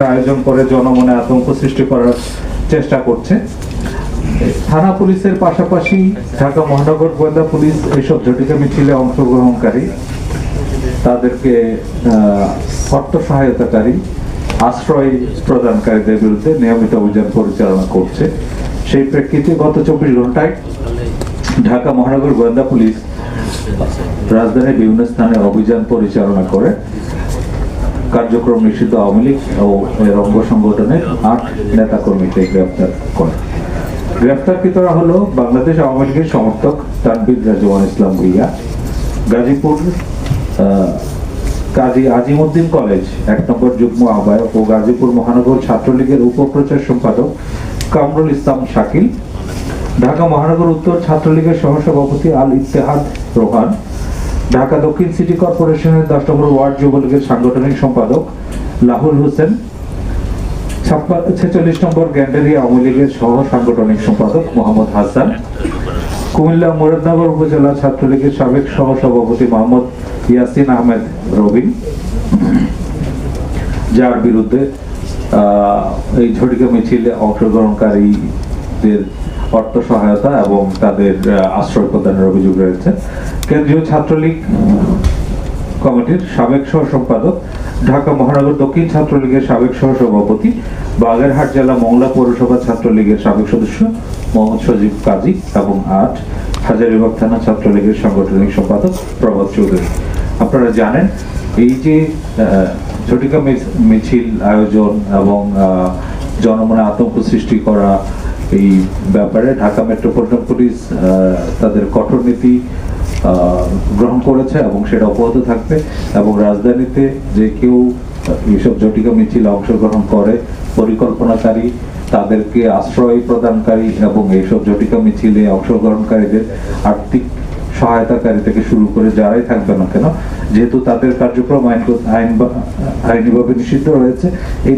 আয়োজন করে জনমনে আতঙ্ক সৃষ্টি করার চেষ্টা করছে। থানা পুলিশের পাশাপাশি ঢাকা মহানগর গোয়েন্দা পুলিশ এইসব জটিকা মিছিলে অংশগ্রহণকারী, তাদেরকে অর্থ সহায়তাকারী, আশ্রয় প্রদানকারীদের বিরুদ্ধে নিয়মিত অভিযান পরিচালনা করছে। সেই প্রেক্ষিতে গত চব্বিশ ঘন্টায় ঢাকা মহানগর গোয়েন্দা পুলিশ রাজধানীর বিভিন্ন স্থানে অভিযান পরিচালনা করে। কার্যক্রম নিষিদ্ধ আওয়ামী লীগ ও এর অঙ্গ সংগঠনের আট নেতাকর্মীকে গ্রেফতার করে। গ্রেফতারকৃতরা হলো বাংলাদেশ আওয়ামী লীগের সমর্থক তানবির রাজওয়ান ইসলাম ভুইয়া, গাজীপুর কাজী আজিমউদ্দিন কলেজ, এক নম্বর যুগ্ম আহ্বায়ক ও গাজীপুর মহানগর ছাত্রলীগের উপপ্রচার সম্পাদক কামরুল ইসলাম শাকিল, ঢাকা মহানগর উত্তর ছাত্রলীগের সহসভাপতি আল ইত্তেহাদ রোহান ঢাকা দক্ষিণ সিটি কর্পোরেশনের দশ নম্বর ওয়ার্ড যুবলীগের সাংগঠনিক সম্পাদক লাহুল হোসেন ছেচল্লিশ নম্বর গ্যান্ডারি আওয়ামী লীগের সহ সাংগঠনিক সম্পাদক মোহাম্মদ হাসান, কুমিল্লা মুরাদনগর উপজেলা ছাত্রলীগের সাবেক সহ সভাপতি মোহাম্মদ ইয়াসিন আহমেদ রবিন, যার বিরুদ্ধে এই ঝটিকা মিছিলে অংশগ্রহণকারীদের অর্থ সহায়তা এবং তাদের আশ্রয় প্রদানের অভিযোগ রয়েছে। কেন্দ্রীয় ছাত্রলীগ কমিটির সাবেক সহ সম্পাদক ঢাকা মহানগর দক্ষিণ ছাত্রলীগের সাবেক সহ সভাপতি বাগেরহাট জেলা মংলা পৌরসভা ছাত্রলীগের সাবেক সদস্য মোহাম্মদ সজীব কাজী এবং আট হাজারিবাগ থানা ছাত্রলীগের সাংগঠনিক সম্পাদক প্রভাত চৌধুরী। আপনারা জানেন, এই যে ঝটিকা মিছিল আয়োজন এবং জনমনে আতঙ্ক সৃষ্টি করা এই ব্যাপারে ঢাকা মেট্রোপলিটন পুলিশ তাদের কঠোর নীতি গ্রহণ করেছে এবং সেটা অব্যাহত থাকবে এবং রাজধানীতে যে কেউ এইসব জটিকা মিছিল অংশগ্রহণ করে, পরিকল্পনাকারী, তাদেরকে আশ্রয় প্রদানকারী এবং এইসব জটিকা মিছিলে অংশগ্রহণকারীদের আর্থিক সহায়তাকারী থেকে শুরু করে যারাই থাকবে না কেন, যেহেতু তাদের কার্যক্রম আইন আইন আইনিভাবে নিষিদ্ধ রয়েছে, এই